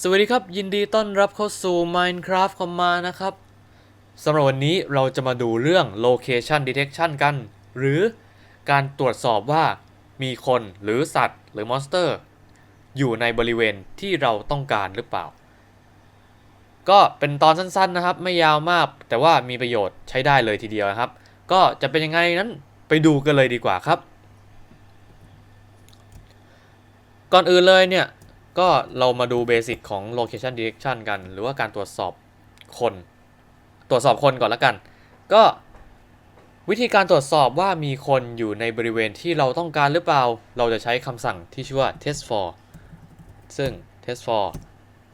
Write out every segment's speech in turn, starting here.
สวัสดีครับ ยินดีต้อนรับเข้าสู่ Minecraft c o m m a นะครับสำหรับวันนี้เราจะมาดูเรื่อง Location Detection กัน หรือการตรวจสอบว่ามีคนหรือสัตว์หรือมอนสเตอร์ อยู่ในบริเวณที่เราต้องการหรือเปล่า ก็เป็นตอนสั้นๆนะครับ ไม่ยาวมาก แต่ว่ามีประโยชน์ใช้ได้เลยทีเดียวนะครับ ก็จะเป็นยังไงนั้นไปดูกันเลยดีกว่าครับ ก่อนอื่นเลยเนี่ย ก็เรามาดูเบสิกของ location detection กัน หรือว่าการตรวจสอบคน ตรวจสอบคนก่อนละกัน ก็วิธีการตรวจสอบว่ามีคนอยู่ในบริเวณที่เราต้องการหรือเปล่า เราจะใช้คำสั่งที่ชื่อว่า test for ซึ่ง test for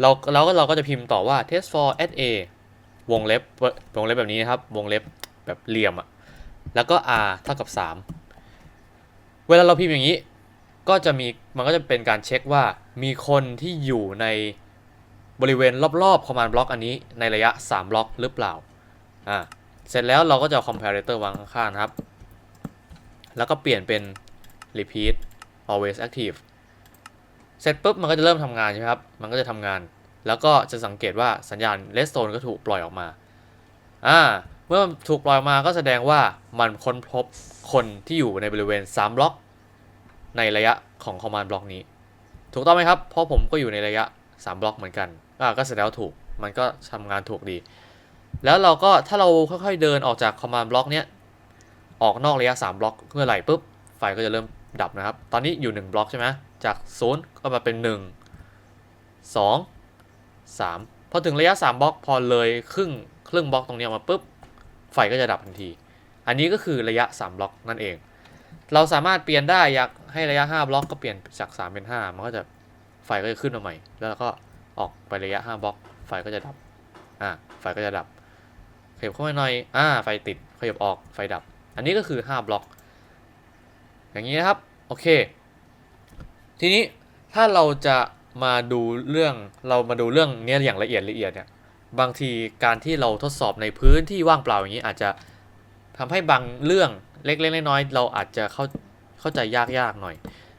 เราเราก็เราก็จะพิมพ์ต่อว่า test for at a วงเล็บวงเล็บแบบนี้นะครับ วงเล็บแบบเหลี่ยมอะแล้วก็ r เท่ากับ 3 เวลาเราพิมพ์อย่างนี้ ก็จะมีมันก็จะเป็นการเช็คว่ามีคนที่อยู่ในบริเวณรอบๆ command block อันนี้ในระยะ 3 บล็อกหรือเปล่าอ่าเสร็จแล้วเราก็จะเอา comparator วางข้างๆนะครับ แล้วก็เปลี่ยนเป็น repeat always active เสร็จปุ๊บมันก็จะเริ่มทำงานใช่ไหมครับ มันก็จะทำงาน แล้วก็จะสังเกตว่าสัญญาณ redstone ก็ถูกปล่อยออกมาอ่าเมื่อถูกปล่อยออกมาก็แสดงว่ามันค้นพบคนที่อยู่ในบริเวณ 3 บล็อก ในระยะของ command block นี้ ถูกต้องไหมครับ เพราะผมก็อยู่ในระยะ 3 บล็อกเหมือนกันอ่าก็แสดงว่าถูก มันก็ทำงานถูกดี แล้วเราก็ถ้าเราค่อยๆเดินออกจาก command block เนี้ยออกนอกระยะ 3 บล็อกเมื่อไหร่ปุ๊บไฟก็จะเริ่มดับนะครับ ตอนนี้อยู่ 1 บล็อกใช่ไหมจาก 0 ก็มาเป็น 1 2 3 พอถึงระยะ 3 บล็อกพอเลยครึ่งครึ่งบล็อกตรงนี้ออกมาปุ๊บไฟก็จะดับทันที อันนี้ก็คือระยะ 3 บล็อกนั่นเอง เราสามารถเปลี่ยนได้อยากให้ระยะ 5 บล็อกก็เปลี่ยนจาก3เป็น 5 มันก็จะไฟก็จะขึ้นมาใหม่ แล้วก็ออกไประยะ 5 บล็อก ไฟก็จะดับ อ่า ไฟก็จะดับ ขยับเข้ามาหน่อย อ่า ไฟติด ขยับออก ไฟดับ อันนี้ก็คือ 5 บล็อก อย่างนี้นะครับ โอเค ทีนี้ถ้าเราจะมาดูเรื่อง เรามาดูเรื่องนี้อย่างละเอียดละเอียดเนี่ย บางทีการที่เราทดสอบในพื้นที่ว่างเปล่าอย่างนี้อาจจะทำให้บางเรื่อง เล็กๆน้อยๆเราอาจจะเข้าเข้าใจยากๆหน่อย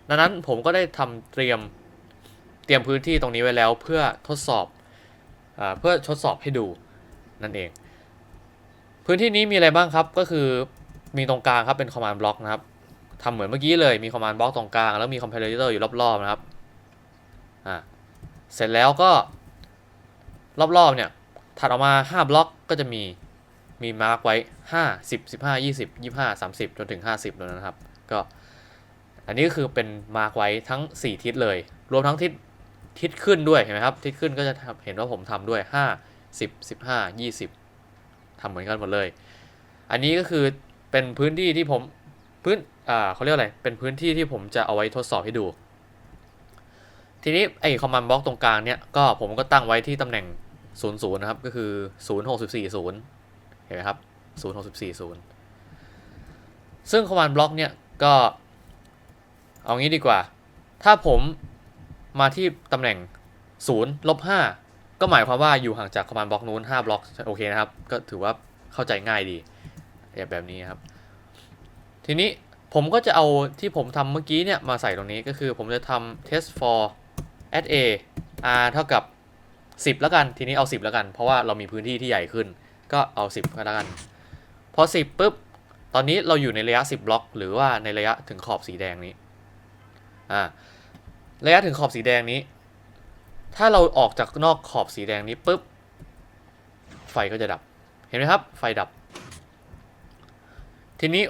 ดังนั้นผมก็ได้ทำเตรียมเตรียมพื้นที่ตรงนี้ไว้แล้วเพื่อทดสอบอเพื่อทดสอบให้ดูนั่นเอง พื้นที่นี้มีอะไรบ้างครับก็คือมีตรงกลางครับเป็น command block นะครับทำเหมือนเมื่อกี้เลยมี command block ตรงกลางแล้วมี comparator อยู่รอบๆนะครับอ่าเสร็จแล้วก็รอบๆเนี่ยถัดออกมา 5 บล็อกก็จะมี มีมาร์กไว้ 5 10 15 20 25 30 จนถึง 50แล้วนะครับ ก็อันนี้ก็คือเป็นมาร์กไว้ทั้ง 4 ทิศเลย รวมทั้งทิศทิศขึ้นด้วยเห็นไหมครับ ทิศขึ้นก็จะเห็นว่าผมทำด้วย 5 10 15 20ทำเหมือนกันหมดเลย อันนี้ก็คือเป็นพื้นที่ที่ผมพื้นอ่าเขาเรียกอะไร เป็นพื้นที่ที่ผมจะเอาไว้ทดสอบให้ดู ทีนี้ไอ้คอมมานด์บล็อกตรงกลางเนี่ยก็ผมก็ตั้งไว้ที่ตำแหน่ง 00 นะครับ ก็คือ 0640 ห็นไหมครับ0640 ซึ่ง command block เนี่ยก็ เอางี้ดีกว่า ถ้าผมมาที่ตำแหน่ง0ลบ5ก็หมายความว่าอยู่ห่างจาก command block นู้น5บล็อกโอเคนะครับ ก็ถือว่าเข้าใจง่ายดีแบบนี้ครับ ทีนี้ผมก็จะเอาที่ผมทำเมื่อกี้เนี่ยมาใส่ตรงนี้ก็คือผมจะทำ test for at a r เท่ากับ 10 แล้วกัน ทีนี้เอา 10 แล้วกัน เพราะว่าเรามีพื้นที่ที่ใหญ่ขึ้น ก็เอา 10 ก็แล้วกัน พอ 10ปุ๊บ ตอนนี้เราอยู่ในระยะ 10บล็อก หรือว่าในระยะถึงขอบสีแดงนี้ อ่า ระยะถึงขอบสีแดงนี้ ถ้าเราออกจากนอกขอบสีแดงนี้ปุ๊บ ไฟก็จะดับ เห็นไหมครับ ไฟดับ ทีนี้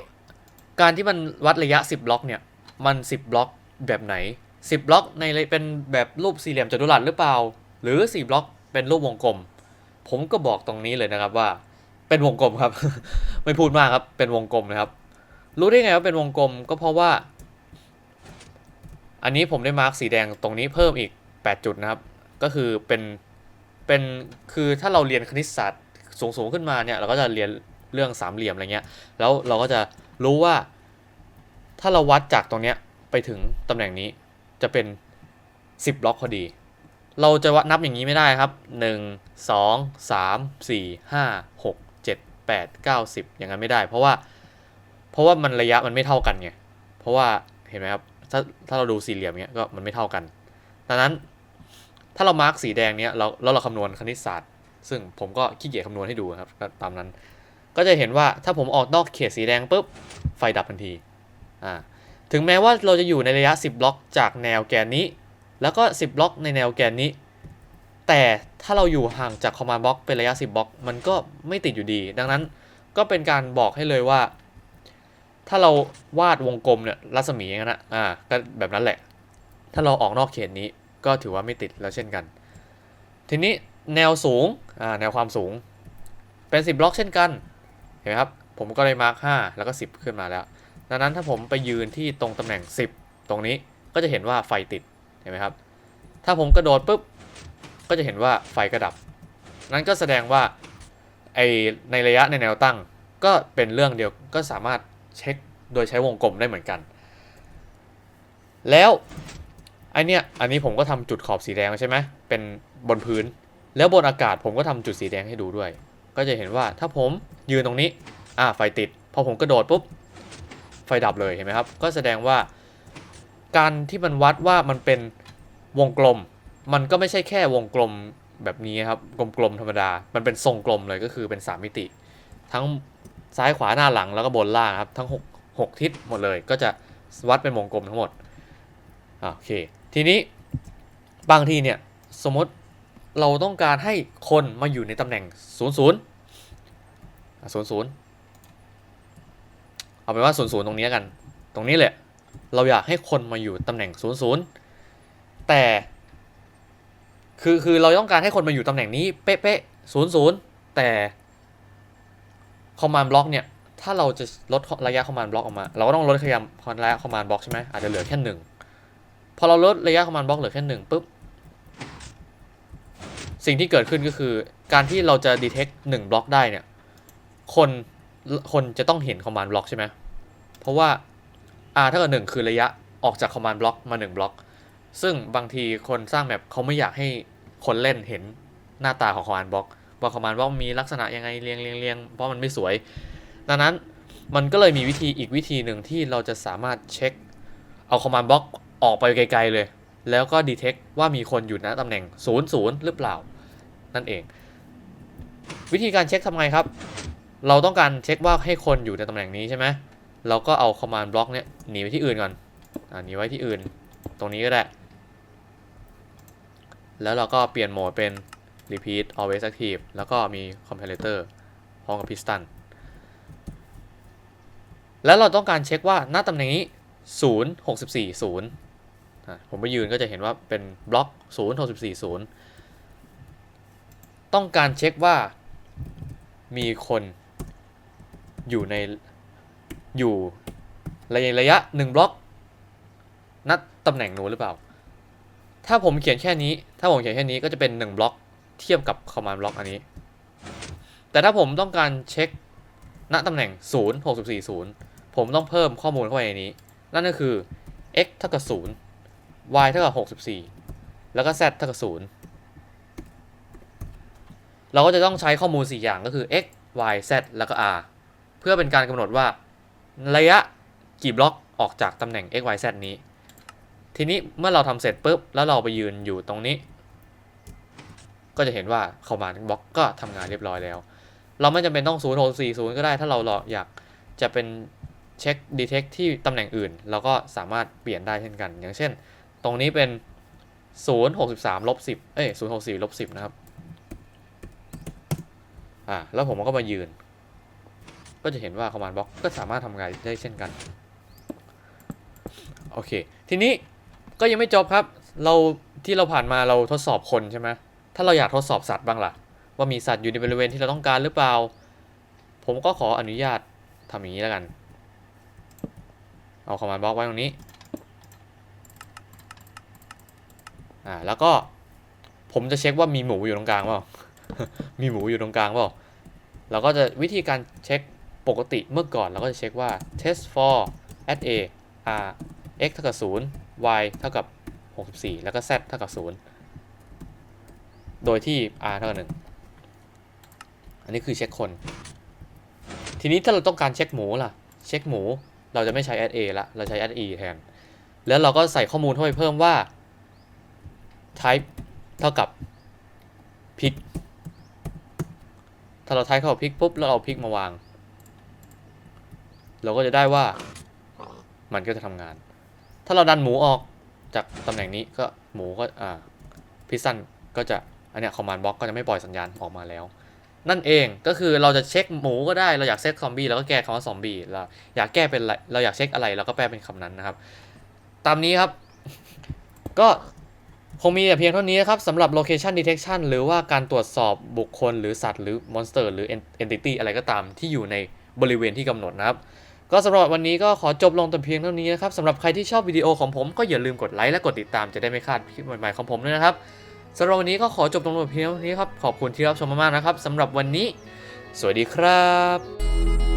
การที่มันวัดระยะ 10บล็อกเนี่ย มัน 10บล็อกแบบไหน 10บล็อกในเป็นแบบรูปสี่เหลี่ยมจัตุรัสหรือเปล่า หรือ4บล็อกเป็นรูปวงกลม ผมก็บอกตรงนี้เลยนะครับว่า เป็นวงกลมครับ ไม่พูดมากครับ เป็นวงกลมนะครับ รู้ได้ไงว่าเป็นวงกลมก็เพราะว่า อันนี้ผมได้มาร์กสีแดงตรงนี้เพิ่มอีก 8 จุดนะครับ ก็คือเป็นเป็นคือถ้าเราเรียนคณิตศาสตร์สูงๆขึ้นมาเนี่ยเราก็จะเรียนเรื่องสามเหลี่ยมอะไรเงี้ย แล้วเราก็จะรู้ว่า ถ้าเราวัดจากตรงเนี้ยไปถึงตำแหน่งนี้จะเป็น 10บล็อกพอดี เราจะวัดนับอย่างนี้ไม่ได้ครับ 1 2 3 4 5 6 7 8 9 10 อย่างนั้นไม่ได้ เพราะว่า เพราะว่ามันระยะมันไม่เท่ากันไง เพราะว่าเห็นไหมครับ ถ้าถ้าเราดูสี่เหลี่ยมเนี้ยก็มันไม่เท่ากัน ดังนั้นถ้าเรามาร์กสีแดงเนี้ยเราแล้วเราคำนวณคณิตศาสตร์ ซึ่งผมก็ขี้เกียจคำนวณให้ดูครับก็ตามนั้น ก็จะเห็นว่าถ้าผมออกนอกเขตสีแดงปุ๊บไฟดับทันที อ่า ถึงแม้ว่าเราจะอยู่ในระยะ 10 บล็อกจากแนวแกนนี้ แล้วก็ 10บล็อกในแนวแกนนี้ แต่ถ้าเราอยู่ห่างจากคอมมานด์บล็อกเป็นระยะ 10บล็อกมันก็ไม่ติดอยู่ดี ดังนั้นก็เป็นการบอกให้เลยว่า ถ้าเราวาดวงกลมเนี่ยรัศมีอย่างนั้นนะอ่าก็แบบนั้นแหละ ถ้าเราออกนอกเขตนี้ก็ถือว่าไม่ติดแล้วเช่นกัน ทีนี้แนวสูงอ่าแนวความสูงเป็น 10บล็อกเช่นกันเห็นไหมครับผมก็เลยมาร์ค5แล้วก็ 10 ขึ้นมาแล้ว ดังนั้นถ้าผมไปยืนที่ตรงตำแหน่ง 10 ตรงนี้ก็จะเห็นว่าไฟติด ห็นไหมครับ ถ้าผมกระโดดปุ๊บ ก็จะเห็นว่าไฟกระดับ นั้นก็แสดงว่าไอในระยะในแนวตั้ง ก็เป็นเรื่องเดียวก็สามารถเช็คโดยใช้วงกลมได้เหมือนกัน แล้วไอเนี้ยอันนี้ผมก็ทำจุดขอบสีแดงใช่ไหมเป็นบนพื้น แล้วบนอากาศผมก็ทำจุดสีแดงให้ดูด้วย ก็จะเห็นว่าถ้าผมยืนตรงนี้อ่าไฟติด พอผมกระโดดปุ๊บไฟดับเลยเห็นไหมครับ ก็แสดงว่าการที่มันวัดว่ามันเป็น วงกลม มันก็ไม่ใช่แค่วงกลมแบบนี้ครับกลมๆธรรมดา มันเป็นทรงกลมเลยก็คือเป็น 3 มิติ ทั้งซ้ายขวาหน้าหลังแล้วก็บนล่างครับทั้ง 6 6 ทิศหมดเลย ก็จะวัดเป็นวงกลมทั้งหมดอโอเค ทีนี้บางทีเนี่ยสมมติเราต้องการให้คนมาอยู่ในตำแหน่ง 0 0 0 0 เอาเป็นว่า 0 0 ตรงนี้กัน ตรงนี้แหละ เราอยากให้คนมาอยู่ตำแหน่ง 0 0 แต่คือคือเราต้องการให้คนมาอยู่ตำแหน่งนี้เป๊ะๆ0 0แต่คอมมานด์บล็อกเนี่ย ถ้าเราจะลดระยะคอมมานด์บล็อกออกมา เราก็ต้องลดระยะระยะคอมมานด์บล็อกใช่ไหมอาจจะเหลือแค่หนึ่งพอเราลดระยะคอมมานด์บล็อกเหลือแค่หนึ่งปุ๊บ สิ่งที่เกิดขึ้นก็คือ การที่เราจะ detect หนึ่งบล็อกได้เนี่ย คนคนจะต้องเห็นคอมมานด์บล็อกใช่ไหมเพราะว่าอ่าถ้าเกิดหนึ่งคือระยะออกจากคอมมานด์บล็อกมา1บล็อก ซึ่งบางทีคนสร้างแมปเขาไม่อยากให้คนเล่นเห็นหน้าตาของคอมมานด์บล็อกว่าคอมมานด์บล็อกมีลักษณะยังไงเรียงเรียงเรียงเพราะมันไม่สวย ดังนั้นมันก็เลยมีวิธีอีกวิธีหนึ่งที่เราจะสามารถเช็ค เอาคอมมานด์บล็อกออกไปไกลๆเลย แล้วก็ดีเทคว่ามีคนอยู่ณตำแหน่ง 0 0 หรือเปล่า นั่นเอง วิธีการเช็คทำไงครับ เราต้องการเช็คว่าให้คนอยู่ในตำแหน่งนี้ใช่ไหมเราก็เอา command block เนี่ยหนีไปที่อื่นก่อนอ่าหนีไว้ที่อื่น ตรงนี้ก็ได้ แล้วเราก็เปลี่ยนโหมดเป็น repeat always active แล้วก็มี comparator พร้อมกับ piston แล้วเราต้องการเช็คว่าหน้าตำแหน่งนี้ 0 64 0อะผมไปยืนก็จะเห็นว่าเป็นบล็อก 0 64 0 ต้องการเช็คว่ามีคนอยู่ในอยู่ระยะระยะหนึ่งบล็อก นัดตำแหน่งนู้นหรือเปล่า ถ้าผมเขียนแค่นี้ ถ้าผมเขียนแค่นี้ก็จะเป็น1บล็อกเทียบกับ command block อันนี้ แต่ถ้าผมต้องการเช็คณตำแหน่ง 0 6 4 0 ผมต้องเพิ่มข้อมูลเข้าไปในนี้ นั่นก็คือ x เท่ากับ 0 y เท่ากับ 64 แล้วก็ z เท่ากับ 0 เราก็จะต้องใช้ข้อมูล 4 อย่างก็คือ x y z แล้วก็ r เพื่อเป็นการกำหนดว่า ระยะกี่บล็อกออกจากตำแหน่ง x y z นี้ ทีนี้เมื่อเราทำเสร็จปุ๊บแล้วเราไปยืนอยู่ตรงนี้ ก็จะเห็นว่าเข้ามาบล็อกก็ทำงานเรียบร้อยแล้ว เราไม่จำเป็นต้อง0 6 4 0ก็ได้ถ้าเราอยากจะเป็นเช็คดีเทคที่ตำแหน่งอื่น เราก็สามารถเปลี่ยนได้เช่นกัน อย่างเช่น ตรงนี้เป็น 0 63ลบ10 เอ้ย0 6 4ลบ10 นะครับ อ่า แล้วผมก็มายืน ก็จะเห็นว่า command block ก็สามารถทำงานได้เช่นกัน โอเค ทีนี้ ก็ยังไม่จบครับ เราที่เราผ่านมาเราทดสอบคนใช่ไหมถ้าเราอยากทดสอบสัตว์บ้างล่ะ ว่ามีสัตว์อยู่ในบริเวณที่เราต้องการหรือเปล่า ผมก็ขออนุญาตทำอย่างนี้แล้วกัน เอา command block ไว้ตรงนี้ อ่า แล้วก็ผมจะเช็คว่ามีหมูอยู่ตรงกลางเปล่า มีหมูอยู่ตรงกลางเปล่า เราก็จะวิธีการเช็คปกติเมื่อก่อนเราก็จะเช็คว่า test for at a r x เท่ากับ0 y เท่ากับ 64 แล้วก็ z เท่ากับ 0 โดยที่ r เท่ากับ1อันนี้คือเช็คคน ทีนี้ถ้าเราต้องการเช็คหมูล่ะ เช็คหมู เราจะไม่ใช้ at a ละ เราใช้ at e แทน แล้วเราก็ใส่ข้อมูลเข้าไปเพิ่มว่า type เท่ากับพริกถ้าเราไทป์เข้าพริกปุ๊บ แล้วเอาพริกมาวาง เราก็จะได้ว่ามันก็จะทำงาน ถ้าเราดันหมูออกจากตำแหน่งนี้ก็หมูก็อ่าพิซซันก็จะอันเนี้ยคอมมานด์บล็อกก็จะไม่ปล่อยสัญญาณออกมาแล้ว นั่นเองก็คือเราจะเช็คหมูก็ได้เราอยากเซตซอมบี้เราก็แก้คำว่าซอมบี้เราอยากแก้เป็นอะไรเราอยากเช็คอะไรเราก็แปลเป็นคำนั้นนะครับ ตามนี้ครับ ก็คงมีแต่เพียงเท่านี้ครับสำหรับ location detection หรือว่าการตรวจสอบบุคคลหรือสัตว์หรือ monster หรือ entity อะไรก็ตามที่อยู่ในบริเวณที่กำหนดนะครับ ก็สำหรับวันนี้ก็ขอจบลงแต่เพียงเท่านี้นะครับสำหรับใครที่ชอบวิดีโอของผมก็อย่าลืมกดไลค์และกดติดตามจะได้ไม่พลาดคลิปใหม่ๆของผมด้วยนะครับสำหรับวันนี้ก็ขอจบลงแต่เพียงเท่านี้ครับขอบคุณที่รับชมมากๆนะครับสำหรับวันนี้ สวัสดีครับ